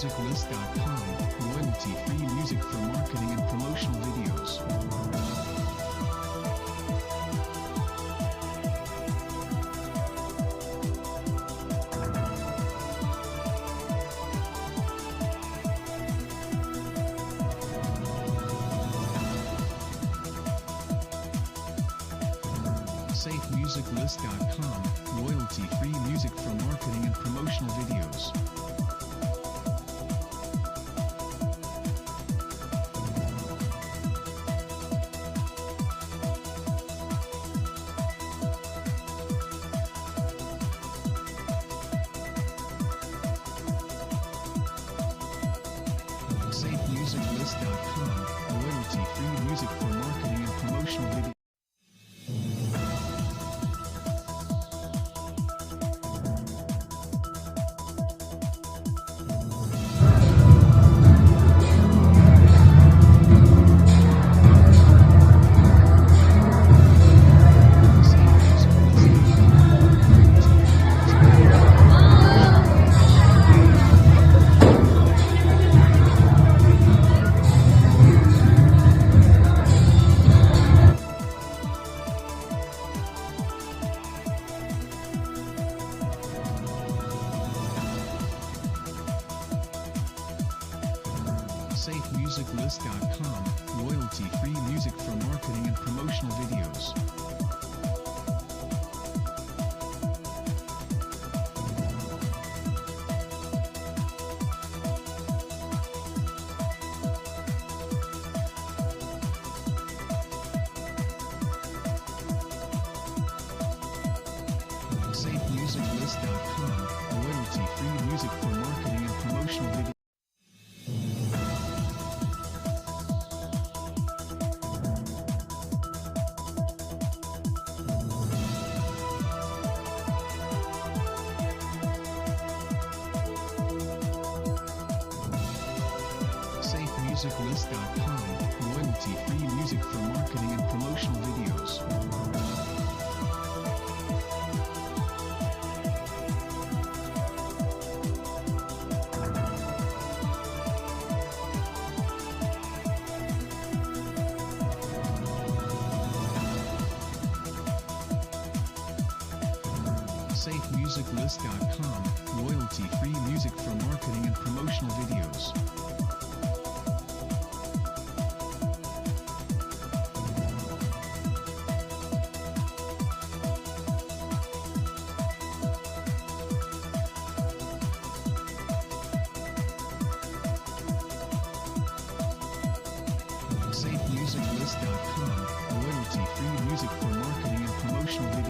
safemusiclist.com, royalty-free music for marketing and promotional videos. SafeMusicList.com, royalty-free music for marketing and promotional videos. SafeMusicList.com, royalty-free music for marketing and promotional videos. Royalty-free music for marketing and promotional videos. SafeMusicList.com, royalty-free music for marketing and promotional videos. SafeMusicList.com, royalty-free music for marketing and promotional videos. SafeMusicList.com, royalty-free music for marketing and promotional videos.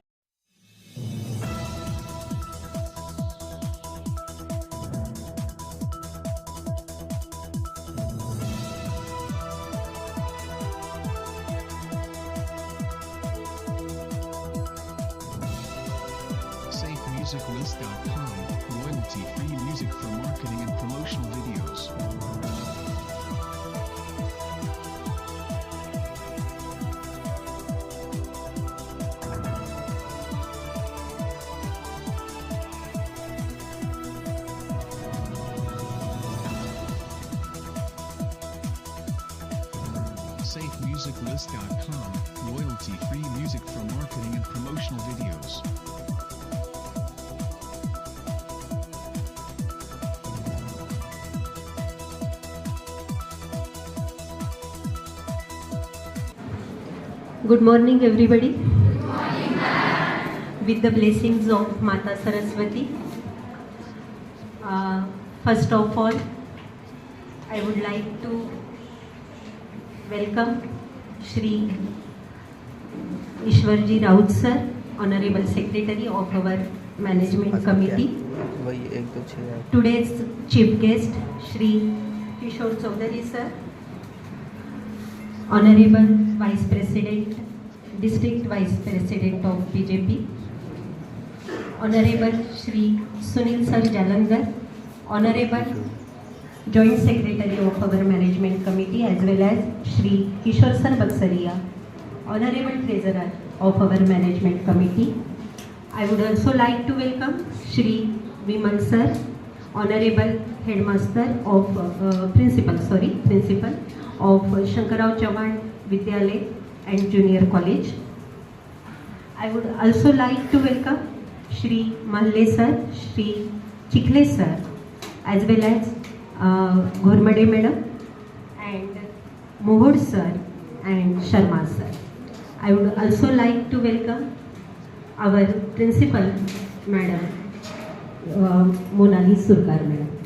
SafeMusicList.com, royalty-free music for marketing and promotional videos. SafeMusicList.com, royalty-free music for marketing and promotional videos. Good morning, everybody. Good morning, With the blessings of Mata Saraswati, uh, first of all, I would like to welcome Shri Ishwarji Raut sir, Honorable Secretary of our Management Committee. Today's chief guest, Shri Kishore Chaudhary sir. Honorable Vice President, District Vice President of BJP, Honorable Shri Sunil Sir Jalandhar, Honorable Joint Secretary of our Management Committee as well as Shri Kishore Sir Baksaria, Honorable Treasurer of our Management Committee. I would also like to welcome Shri Vimal Sir, honorable headmaster of uh, principal sorry principal of Shankarao Chavan Vidyalay and Junior College. I would also like to welcome Shri Malle sir, Shri Chikle sir, as well as uh, Ghormade madam and Mohod sir and Sharma sir. I would also like to welcome our principal madam, uh, Monali Surkar madam.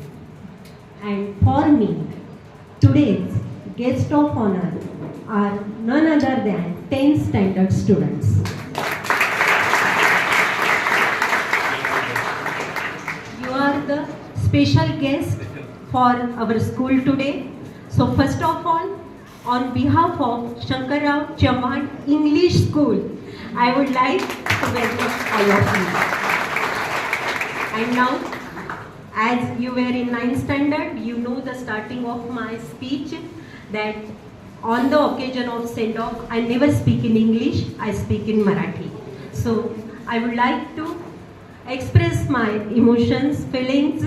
And for me, today's guest of honor are none other than 10 standard students. You are the special guest for our school today. So first of all, on behalf of Shankarrao Chavan English School, I would like to welcome all of you. And now, as you were in ninth standard, you know the starting of my speech that on the occasion of send off, I never speak in English, I speak in Marathi. So I would like to express my emotions, feelings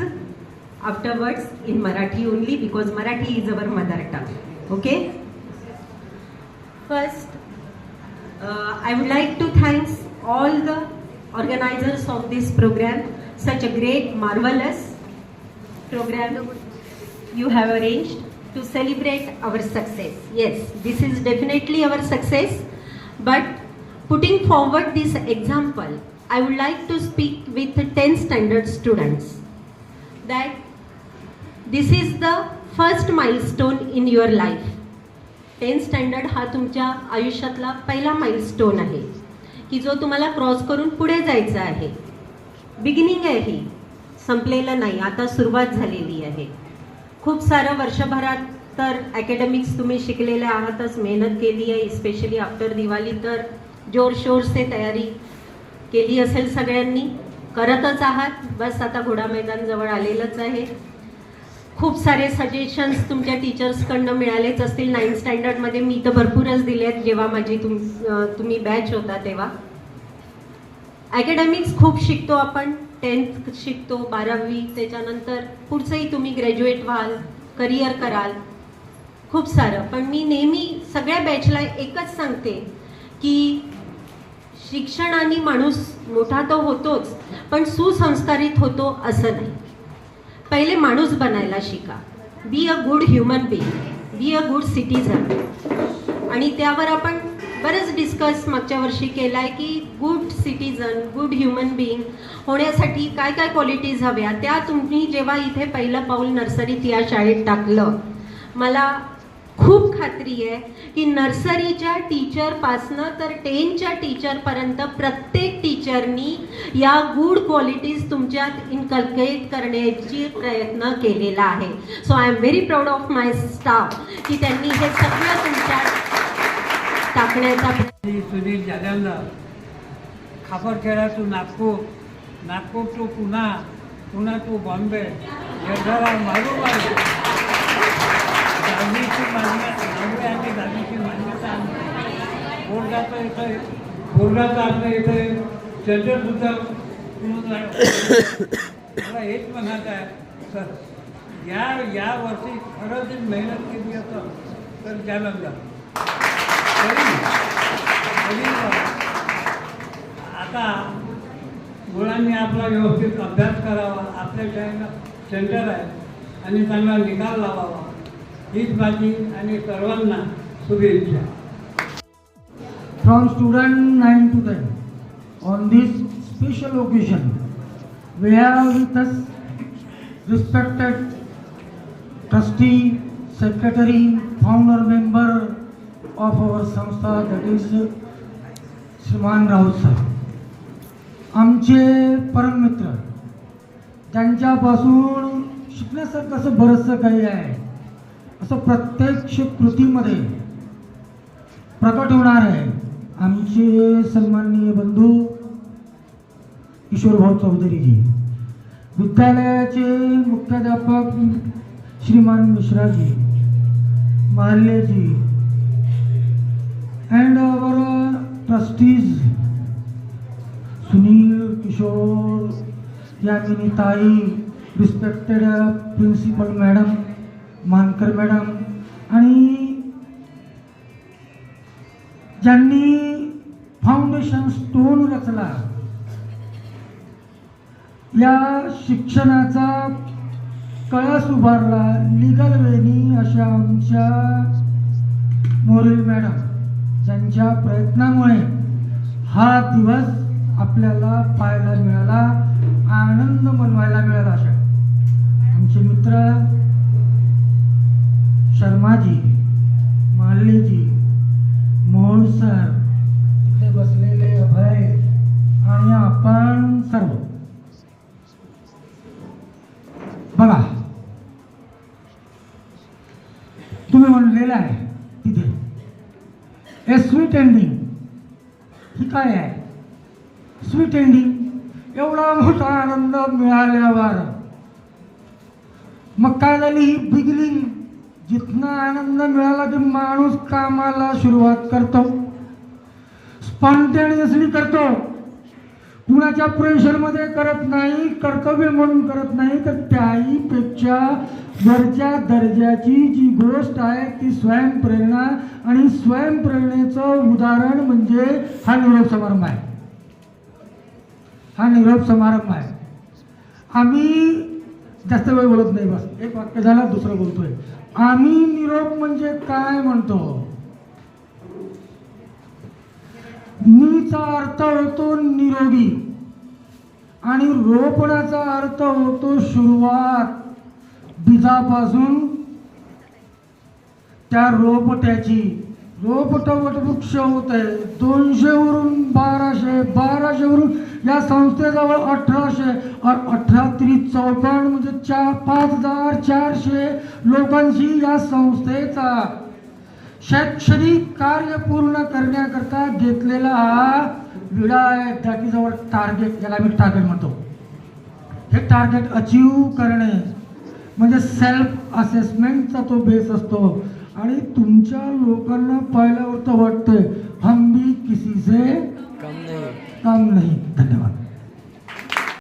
afterwards in Marathi only because Marathi is our mother tongue. Okay? First, uh, I would like to thank all the organizers of this program, such a great, marvelous program you have arranged to celebrate our success. Yes, this is definitely our success, but putting forward this example, I would like to speak with 10 standard students that this is the first milestone in your life. Tenth standard हा तुमच्या आयुष्यातला पहिला milestone आहे की जो तुम्हाला cross करून पुढे जायचा आहे बिगिनिंग आहे ही संपलेलं नाही आता सुरुवात झालेली आहे खूप सारं वर्षभरात तर अकॅडमिक्स तुम्ही शिकलेले आहातच मेहनत केली आहे स्पेशली आफ्टर दिवाळी तर जोरशोर से तयारी केली असेल सगळ्यांनी. करतच आहात. बस आता घोडा मैदान जवळ आलेलंच आहे. खूप सारे सजेशन्स तुमच्या टीचर्सकडनं मिळालेच असतील. नाईन स्टँडर्डमध्ये मी तर भरपूरच दिले आहेत जेव्हा माझी तुम तुम्ही बॅच होता तेव्हा. अकॅडमिक्स खूप शिकतो आपण. टेन्थ शिकतो बारावी त्याच्यानंतर पुढचंही तुम्ही ग्रॅज्युएट व्हाल करिअर कराल. खूप सारं. पण मी नेहमी सगळ्या बॅचला एकच सांगते की शिक्षणाने माणूस मोठा तर होतोच पण सुसंस्कारित होतो असं नाही. पहिले माणूस बनायला शिका. Be a good human being be a good citizen आणि त्यावर आपण बरंच डिस्कस मागच्या वर्षी केला आहे की good citizen good human being होण्यासाठी काय काय क्वालिटीज हव्या त्या तुम्ही जेव्हा इथे पहिलं पाऊल नर्सरीत या शाळेत टाकलं मला खूप खात्री आहे की नर्सरीच्या टीचरपासनं तर टेनच्या टीचरपर्यंत प्रत्येक टीचरनी या गुड क्वालिटीज तुमच्यात इनकल्केट करण्याची प्रयत्न केलेला आहे. So I am very proud of my staff की त्यांनी हे सगळं तुमच्या टाकण्याचा Sunil जाधवला Khaparkheda to Nagpur. Nagpur to Poona. Poona to Bombay. जगदाला मागोमाग दहावीची मान्यता दहावी आणि दहावीची मान्यता आणली बोर्डाचं इथं बोर्डाचं आपलं इथं सेंटर सुद्धा मला हेच म्हणायचं आहे सर या या वर्षी खरंच मेहनत केली असं तर जालंदा आता मुलांनी आपला व्यवस्थित अभ्यास करावा आपल्या शाळेला सेंटर आहे आणि चांगला निकाल लावावा. हीच माझी आणि सर्वांना शुभेच्छा. From student nine to ten on this special occasion we are with us respected trustee secretary founder member of our संस्था that is Shriman Raut sir आमचे परममित्र त्यांच्यापासून शिकण्यासारखं असं बरंचसं काही आहे. असं प्रत्यक्ष कृतीमध्ये प्रकट होणार आहे आमचे सन्माननीय बंधू किशोरभाऊ चौधरीजी. विद्यालयाचे मुख्याध्यापक श्रीमान Mishraji Malyaji and our trustees Sunil Kishor Yamini tai respected principal madam Mankar madam आणि ज्यांनी फाउंडेशन स्टोन रचला. या शिक्षणाचा कळस उभारला लिगल वेनी अशा आमच्या मोरेल मॅडम ज्यांच्या प्रयत्नामुळे हा दिवस आपल्याला पाहायला मिळाला. ए स्वीट एंडिंग ही काय आहे? स्वीट एंडिंग एवढा मोठा आनंद मिळाल्यावर. मग काय झाली ही बिगिनिंग जिथनं आनंद मिळाला की माणूस कामाला सुरुवात करतो. स्पॉन्टेनियसली करतो. कुणाच्या प्रेशरमध्ये करत नाही कर्तव्य म्हणून करत नाही तर त्याहीपेक्षा वरच्या दर्जाची जी गोष्ट आहे ती स्वयंप्रेरणा आणि स्वयंप्रेरणेचं उदाहरण म्हणजे हा निरोप समारंभ आहे. हा निरोप समारंभ आहे. आम्ही जास्त वेळ बोलत नाही बस. एक वाक्य झालं दुसरं बोलतोय. आम्ही निरोप म्हणजे काय म्हणतो? नीचा अर्थ होतो निरोगी. आणि रोपणाचा अर्थ होतो सुरुवात. बीजापासून त्या रोपट्याची. रोपटवट वृक्ष होत आहे दोनशेवरून बाराशे बाराशेवरून या संस्थेजवळ अठराशे और अठरा त्री चौपन्न म्हणजे चार पाच हजार चारशे लोकांशी या संस्थेचा शैक्षणिक कार्य पूर्ण करण्याकरता घेतलेला हा विडा आहे जातीजवळ टार्गेट ज्याला मी टार्गेट म्हणतो. हे टार्गेट अचीव करणे म्हणजे सेल्फ असेसमेंटचा तो बेस असतो. आणि तुमच्या लोकांना पाहिल्यावर तर वाटतंय हम भी किसी से कम नहीं. काम नाही. धन्यवाद.